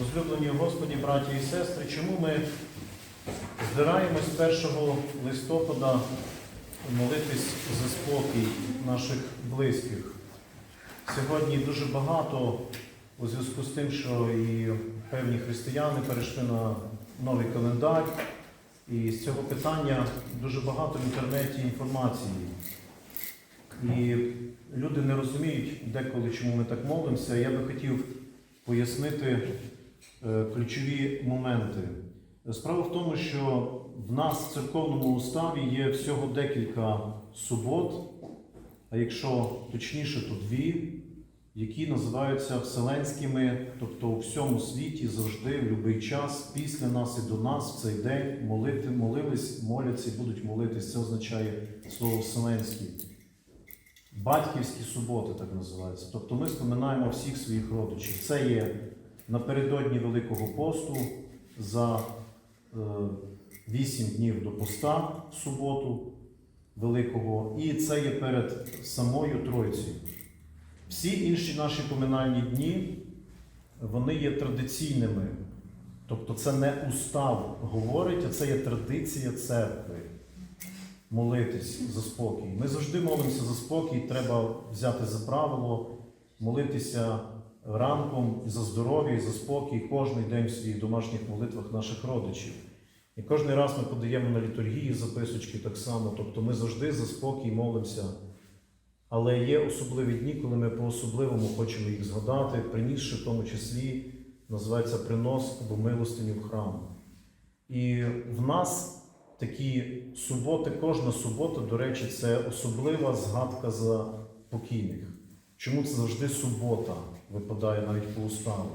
Возлюблені Господі, браті і сестри, чому ми збираємось 1 листопада молитись за спокій наших близьких? Сьогодні дуже багато у зв'язку з тим, що і певні християни перейшли на новий календар, і з цього питання дуже багато в інтернеті інформації. І люди не розуміють деколи, чому ми так молимося. Я би хотів пояснити ключові моменти. Справа в тому, що в нас в церковному уставі є всього декілька субот, а якщо точніше, то дві, які називаються вселенськими, тобто у всьому світі завжди, в будь-який час, після нас і до нас в цей день молити, молились, моляться і будуть молитись. Це означає слово вселенський. Батьківські суботи, так називаються. Тобто ми споминаємо всіх своїх родичів. Це є напередодні Великого посту за е, 8 днів до поста в суботу Великого, і це є перед самою Тройцею. Всі інші наші поминальні дні, вони є традиційними. Тобто це не устав говорить, а це є традиція церкви молитись за спокій. Ми завжди молимося за спокій, треба взяти за правило, молитися ранком за здоров'я і за спокій кожен день в своїх домашніх молитвах наших родичів. І кожен раз ми подаємо на літургії записочки так само, тобто ми завжди за спокій молимося. Але є особливі дні, коли ми по-особливому хочемо їх згадати, принісши в тому числі, називається принос або милостиню в храм. І в нас такі суботи, кожна субота, до речі, це особлива згадка за покійних. Чому це завжди субота випадає навіть по уставу?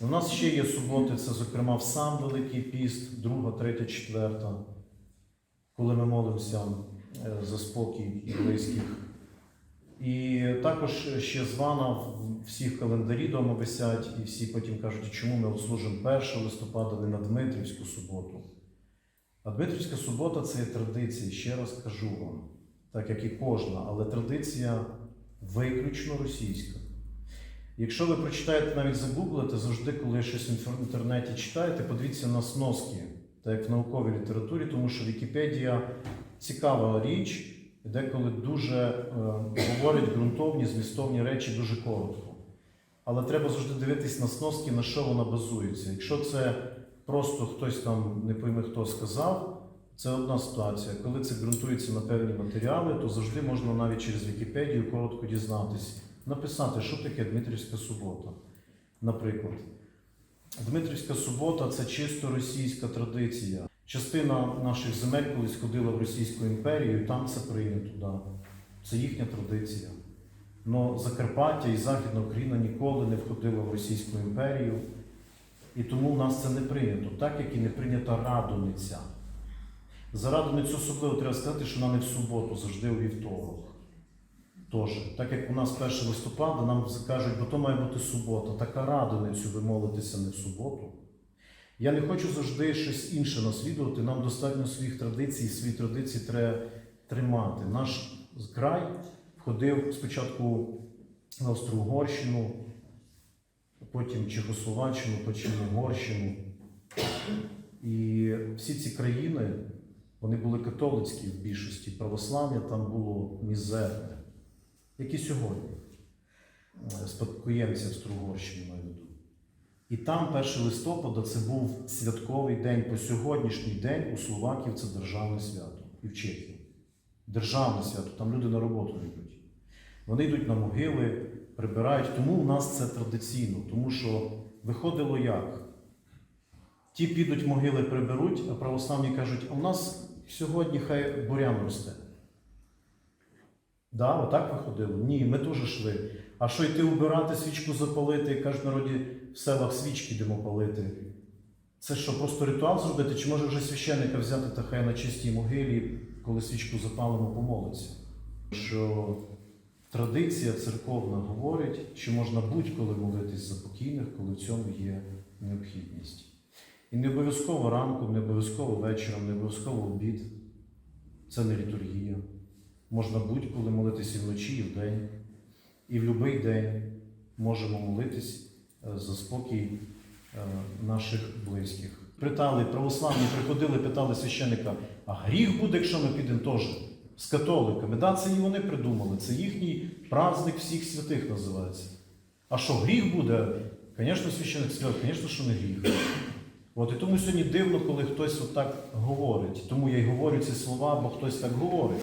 У нас ще є суботи, це, зокрема, в сам Великий Піст, друга, третя, четверта, коли ми молимося е, за спокій близьких. І також ще звана в всіх календарі дома висять, і всі потім кажуть, чому ми от служимо 1 листопада, не на Дмитрівську суботу. А Дмитрівська субота це є традиція, ще раз кажу вам, так як і кожна, але традиція виключно російська. Якщо ви прочитаєте, навіть загуглите, завжди, коли щось в інтернеті читаєте, подивіться на сноски, так як в науковій літературі, тому що Вікіпедія цікава річ, деколи дуже е, говорять ґрунтовні, змістовні речі дуже коротко. Але треба завжди дивитись на сноски, на що вона базується. Якщо це просто хтось там не пойме, хто сказав, це одна ситуація. Коли це ґрунтується на певні матеріали, то завжди можна навіть через Вікіпедію коротко дізнатись, написати, що таке Дмитрівська субота. Наприклад, Дмитрівська субота це чисто російська традиція. Частина наших земель колись ходила в Російську імперію, і там це прийнято. Да. Це їхня традиція. Но Закарпаття і Західна Україна ніколи не входила в Російську імперію, і тому в нас це не прийнято, так як і не прийнята радониця. За радоницю особливо треба сказати, що вона не в суботу, завжди у вівторок. Тож, так як у нас 1 листопада, нам кажуть, бо то має бути субота, така радоницю ви молитеся не в суботу. Я не хочу завжди щось інше наслідувати. Нам достатньо своїх традицій, свої традиції треба тримати. Наш край входив спочатку на Австро-Угорщину, потім Чехословаччину, потім Угорщину. І всі ці країни вони були католицькі в більшості, православ'я там було мізерне, як і сьогодні. Е, Спадкоємці Австро-Угорщини маю виду. І там 1 листопада це був святковий день. По сьогоднішній день у Словаків це державне свято і в Чехії. Державне свято, там люди на роботу йдуть. Вони йдуть на могили, прибирають. Тому у нас це традиційно, тому що виходило як? Ті підуть могили приберуть, а православні кажуть, а у нас сьогодні хай бурян росте. Да, отак виходило? Ні, ми теж йшли. А що йти убирати, свічку запалити, кажуть, народі в селах свічки йдемо палити. Це що, просто ритуал зробити? Чи може вже священника взяти та хай на чистій могилі, коли свічку запалимо, помолиться? Що традиція церковна говорить, що можна будь-коли молитись за покійних, коли в цьому є необхідність. І не обов'язково ранком, не обов'язково вечором, не обов'язково обід. Це не літургія. Можна будь-коли молитися і вночі, і вдень. І в будь-який день можемо молитись е, за спокій наших близьких. Питали, православні приходили, питали священика, а гріх буде, якщо ми підемо теж з католиками. Да, це і вони придумали, це їхній праздник всіх святих називається. А що гріх буде? Звісно, священник сказав, звісно, що не гріх. От і тому сьогодні дивно, коли хтось отак говорить. Тому я й говорю ці слова, бо хтось так говорить.